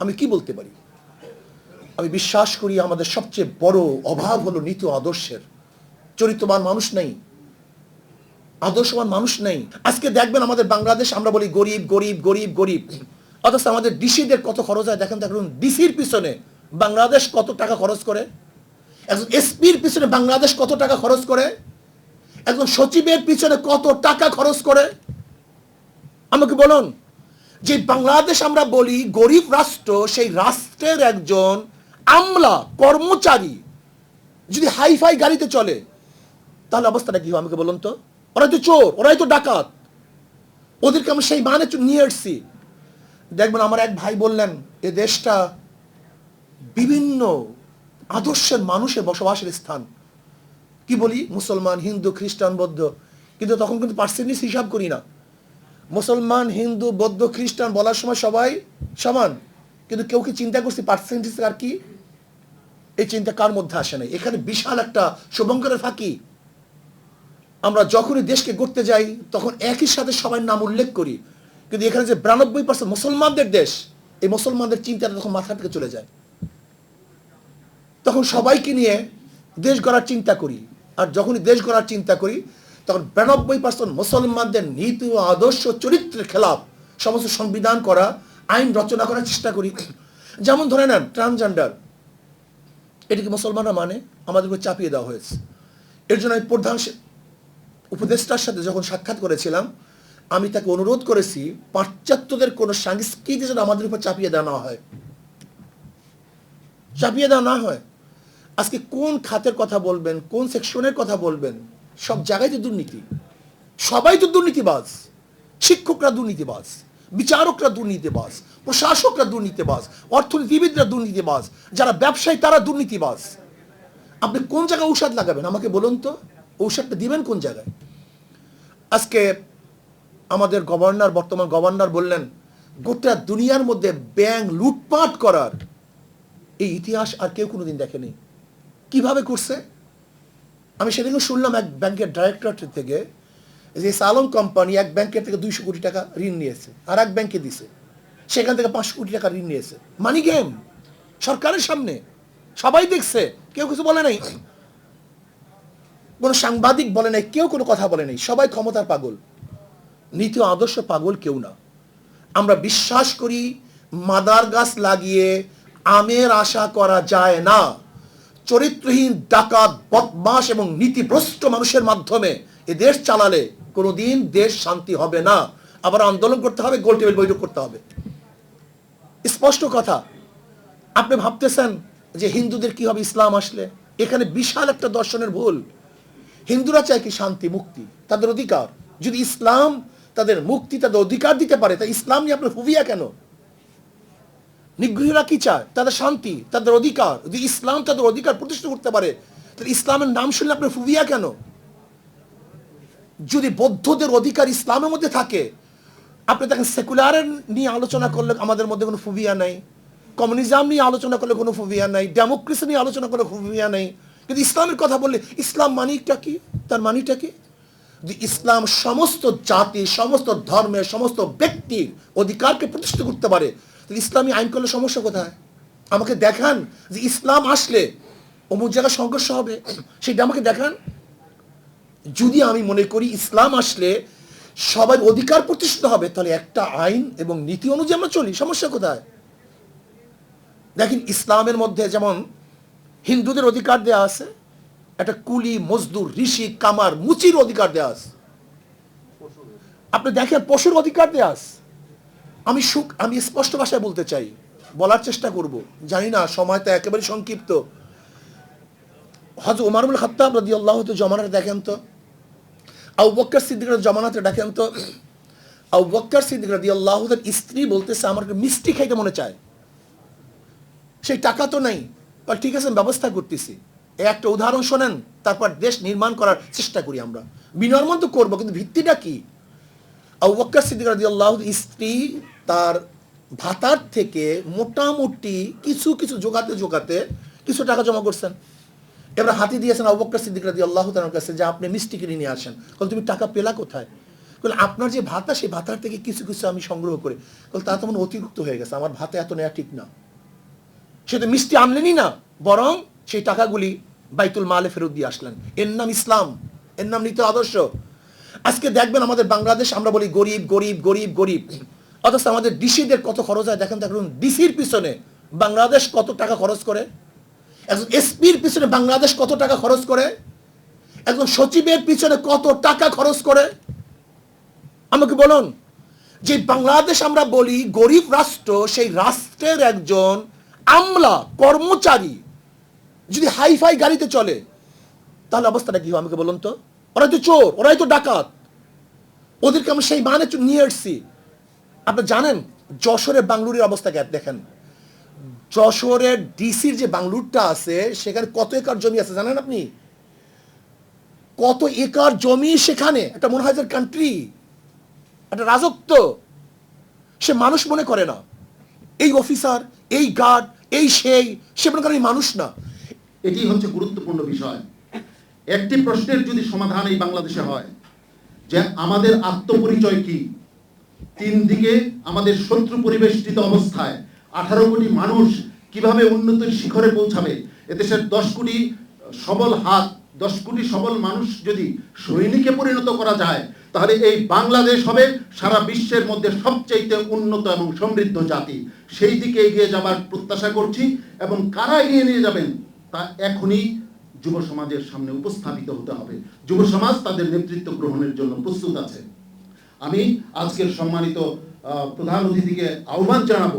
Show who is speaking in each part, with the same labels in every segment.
Speaker 1: আমি কি বলতে পারি? আমি বিশ্বাস করি আমাদের সবচেয়ে বড় অভাব হলো নীতি আদর্শের। চরিত্রবান মানুষ নেই। আদর্শবান মানুষ নেই। আজকে দেখবেন আমাদের বাংলাদেশ, আমরা বলি গরিব গরিব গরিব গরিব। অথচ আমাদের ডিসিদের কত খরচ হয় দেখেন দেখুন, ডিসির পিছনে বাংলাদেশ কত টাকা খরচ করে? একজন এসপির পিছনে বাংলাদেশ কত টাকা খরচ করে? একজন সচিবের পিছনে কত টাকা খরচ করে? আমাকে বলুন। যে বাংলাদেশ আমরা বলি গরিব রাষ্ট্র, সেই রাষ্ট্রের একজন আমলা, কর্মচারী যদি হাইফাই গাড়িতে চলে, তাহলে অবস্থাটা কি হবে আমাকে বলুন তো? ওরাই তো চোর, ওরাই তো ডাকাত। ওদেরকে আমরা সেই মানে নিয়ে এসছি দেখবেন আমার এক ভাই বললেন, এ দেশটা বিভিন্ন আদর্শের মানুষের বসবাসের স্থান। কি বলি? মুসলমান, হিন্দু, খ্রিস্টান, বৌদ্ধ। কিন্তু তখন কিন্তু পার্সেন্টেজ হিসাব করি না। মুসলমান, হিন্দু, বৌদ্ধ, খ্রিস্টান বলার সময় সবাই সমান। কিন্তু কেউ কি চিন্তা করছি পার্সেন্টেজ আর কি? এই চিন্তা কার মধ্যে আসে নাই? এখানে বিশাল একটা শুভঙ্করের ফাঁকি। আমরা যখনই দেশকে গড়তে যাই, তখন একই সাথে সবার নাম উল্লেখ করি। কিন্তু এখানে যে বিরানব্বই পার্সেন্ট মুসলমানদের দেশ, এই মুসলমানদের চিন্তাটা তখন মাথা থেকে চলে যায়। তখন সবাইকে নিয়ে দেশ গড়ার চিন্তা করি। আর যখনই দেশ গড়ার চিন্তা করি তখন বিরানব্বই পার্সেন্ট মুসলমানদের নীতি ও আদর্শ চরিত্রের খেলাফ সমস্ত সংবিধান করা, আইন রচনা করার চেষ্টা করি। যেমন ধরে নেন ট্রান্সজেন্ডার এটিকে মুসলমানরা মানে আমাদের উপর চাপিয়ে দেওয়া হয়েছে। এর জন্য আমি প্রধান উপদেষ্টার সাথে যখন সাক্ষাৎ করেছিলাম, আমি তাকে অনুরোধ করেছি, পাশ্চাত্যদের কোনো সংস্কৃতি যেন আমাদের উপর চাপিয়ে দেওয়া না হয়। চাপিয়ে দেওয়া না হয়। আজকে কোন খাতের কথা বলবেন, কোন সেকশনের কথা বলবেন? সব জায়গায় তো দুর্নীতি। সবাই তো দুর্নীতিবাজ। শিক্ষকরা দুর্নীতিবাজ। বিচারকরা দুর্নীতিবাজ। প্রশাসকরা দুর্নীতিবাজ। অর্থনীতিবিদরা দুর্নীতিবাজ। যারা ব্যবসায়ী, তারা দুর্নীতিবাজ। আপনি কোন জায়গায় ঔষধ লাগাবেন? আমাকে বলুন তো। ঔষধটা দিবেন কোন জায়গায়? আজকে আমাদের গভর্নর, বর্তমান গভর্নর বললেন, গোটা দুনিয়ার মধ্যে ব্যাংক লুটপাট করার এই ইতিহাস আর কেউ কোনোদিন দেখেনি। কীভাবে করছে? আমি সেদিনও শুনলাম এক ব্যাংকের ডাইরেক্টর থেকে যে সালন কোম্পানি এক ব্যাংকের থেকে দুইশো কোটি টাকা ঋণ নিয়েছে আর এক ব্যাংকে দিছে। সেখান থেকে পাঁচশো কোটি টাকা ঋণ নিয়েছে। মানি গেম সরকারের সামনে। সবাই দেখছে। কেউ কিছু বলে নাই। কোনো সাংবাদিক বলে নাই, কেউ কোনো কথা বলে নাই। সবাই ক্ষমতার পাগল। নীতি আদর্শ পাগল কেউ না। আমরা বিশ্বাস করি, মাদার গাছ লাগিয়ে আমের আশা করা যায় না। চরিত্রহীন, ডাকাত বদমাস এবং নীতিভ্রষ্ট মানুষের মাধ্যমে এ দেশ চালালে কোনোদিন দেশ শান্তি হবে না। আবার আন্দোলন করতে হবে, গোল টেবিল বৈঠক করতে হবে। স্পষ্ট কথা, আপনি ভাবতেছেন যে হিন্দুদের কি হবে, ইসলাম আসলে? এখানে বিশাল একটা দর্শনের ভুল। হিন্দুরা চায় কি শান্তি, মুক্তি, তাদের অধিকার। যদি ইসলাম তাদের মুক্তি, তাদের অধিকার দিতে পারে, তা ইসলাম নিয়ে আপনার হুবিয়া কেন? নিগৃহীরা কি চায়? তাদের শান্তি, তাদের অধিকার। যদি ইসলাম তাদের অধিকার প্রতিষ্ঠা করতে পারে, তাহলে ইসলামের নাম শুনলে আপনার ফুবিয়া কেন? যদি বৌদ্ধদের অধিকার ইসলামের মধ্যে থাকে, আপনি দেখেন সেকুলারের নিয়ে আলোচনা করলে আমাদের মধ্যে কোনো ফুবিয়া নাই। কমিউনিজম নিয়ে আলোচনা করলে কোনো ফুবিয়া নাই। ডেমোক্রেসি নিয়ে আলোচনা করলে ফুবিয়া নাই। কিন্তু ইসলামের কথা বললে, ইসলাম মানিটা কি? তার মানিটা কি? যে ইসলাম সমস্ত জাতি, সমস্ত ধর্মের, সমস্ত ব্যক্তির অধিকারকে প্রতিষ্ঠা করতে পারে। ইসলামী আইন করলে সমস্যা কোথায়? আমাকে দেখান যে ইসলাম আসলে অমুক জায়গায় সংঘর্ষ হবে। সেটা আমাকে দেখান। যদি আমি মনে করি ইসলাম আসলে সবাই অধিকার প্রতিষ্ঠিত হবে, তাহলে একটা আইন এবং নীতি অনুযায়ী আমরা চলি, সমস্যা কোথায়? দেখেন ইসলামের মধ্যে যেমন হিন্দুদের অধিকার দেয়া আছে, একটা কুলি, মজদুর, ঋষি, কামার, মুচির অধিকার দেয়া আছে। আপনি দেখেন পশুর অধিকার দেয়া আছে। আমি সুখ, আমি স্পষ্ট ভাষায় বলতে চাই, বলার চেষ্টা করব, জানি না, সময় তো একেবারে সংক্ষিপ্ত। হজরত উমারুল খাত্তাব রাদি আল্লাহ তো জমানাতে দেখেন তো, আবু বক্কর সিদ্দিকের জমানাতে দেখেন তো, আবু বক্কর সিদ্দিক রাদি আল্লাহ স্ত্রী বলতেছে আমার মিষ্টি খাইতে মনে চায়। সেই টাকা তো নাই ঠিক আছে ব্যবস্থা করতেছি। একটা উদাহরণ শোনেন, তারপর দেশ নির্মাণ করার চেষ্টা করি আমরা। বিনির্মাণ তো করব, কিন্তু ভিত্তিটা কি? স্ত্রী তার ভাতার থেকে মোটামুটি কিছু কিছু জোগাতে জোগাতে কিছু টাকা জমা করছেন। এবার হাতি দিয়েছেন বক্কর সিদ্দিক রাদিয়াল্লাহু তাআলার কাছে যে আপনি মিষ্টি কিনে নিয়ে আসেন। তুমি টাকা পেলা কোথায়? বলে আপনার যে ভাতা, সেই ভাতার থেকে কিছু কিছু আমি সংগ্রহ করে। বল তা তো মনে হয় অতিরিক্ত হয়ে গেছে, আমার ভাতা এত নেওয়া ঠিক না। সে তো মিষ্টি আনলেনই না, বরং সেই টাকাগুলি বাইতুল মালে ফেরত দিয়ে আসলেন। এর নাম ইসলাম, এর নাম নীতি আদর্শ। আজকে দেখবেন আমাদের বাংলাদেশ, আমরা বলি গরিব গরিব গরিব গরিব। অথচ আমাদের ডিসিদের কত খরচ হয়? দেখেন, দেখুন, ডিসির পিছনে বাংলাদেশ কত টাকা খরচ করে? একজন এসপির পিছনে বাংলাদেশ কত টাকা খরচ করে? একজন সচিবের পিছনে কত টাকা খরচ করে? আমাকে বলুন, যে বাংলাদেশ আমরা বলি গরিব রাষ্ট্র, সেই রাষ্ট্রের একজন আমলা, কর্মচারী যদি হাইফাই গাড়িতে চলে, তাহলে অবস্থাটা কি হবে আমাকে বলুন তো? ওরাই তো চোর, ওরাই তো ডাকাত। ওদেরকে আমরা সেই মানে নিয়ে এসছি আপনি জানেন, যশোরের বাংলুরের অবস্থা দেখেন। যশোরের ডিসির যে বাংলুরটা আছে, সেখানে কত একর জমি আছে জানেন আপনি? কত একর জমি সেখানে? একটা মনে হয় কান্ট্রি একটা রাজত্ব। সে মানুষ মনে করে না। এই অফিসার এই গার্ড এই সেই, সে মনে করে মানুষ না।
Speaker 2: এটি হচ্ছে গুরুত্বপূর্ণ বিষয়। একটি প্রশ্নের যদি সমাধান এই বাংলাদেশে হয়, যে আমাদের আত্মপরিচয় কি? তিন দিকে আমাদের শত্রু পরিবেষ্টিত অবস্থায় আঠারো কোটি মানুষ কীভাবে উন্নতির শিখরে পৌঁছাবে? এদেশের দশ কোটি সবল হাত, দশ কোটি সবল মানুষ যদি সৈনিকে পরিণত করা যায়, তাহলে এই বাংলাদেশ হবে সারা বিশ্বের মধ্যে সবচাইতে উন্নত এবং সমৃদ্ধ জাতি। সেই দিকে এগিয়ে যাবার প্রত্যাশা করছি এবং কারা এগিয়ে নিয়ে যাবেন তা এখনই যুব সমাজের সামনে উপস্থাপিত হতে হবে। যুব সমাজ তাদের নেতৃত্ব গ্রহণের জন্য প্রস্তুত আছে। আমি আজকের সম্মানিত প্রধান অতিথিকে আহ্বান জানাব,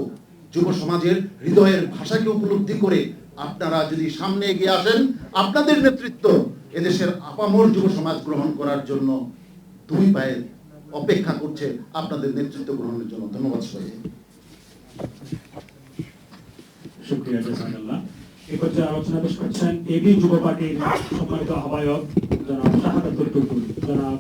Speaker 2: যুব সমাজের হৃদয়ের ভাষাকে উপলব্ধি করে আপনারা যদি সামনে এগিয়ে আসেন, আপনাদের নেতৃত্ব এদেশের আপামর যুব সমাজ গ্রহণ করার জন্য দুই পায়ে অপেক্ষা করছে আপনাদের নেতৃত্ব গ্রহণের জন্য। ধন্যবাদ সবাইকে।
Speaker 3: শুক্রিয়া জাজাকাল্লাহ এ আলোচনা পেশ করছেন এবি যুব পার্টির সম্মানিত আহ্বায়ক জনাব শাহাদাতুল টুকুর জনাব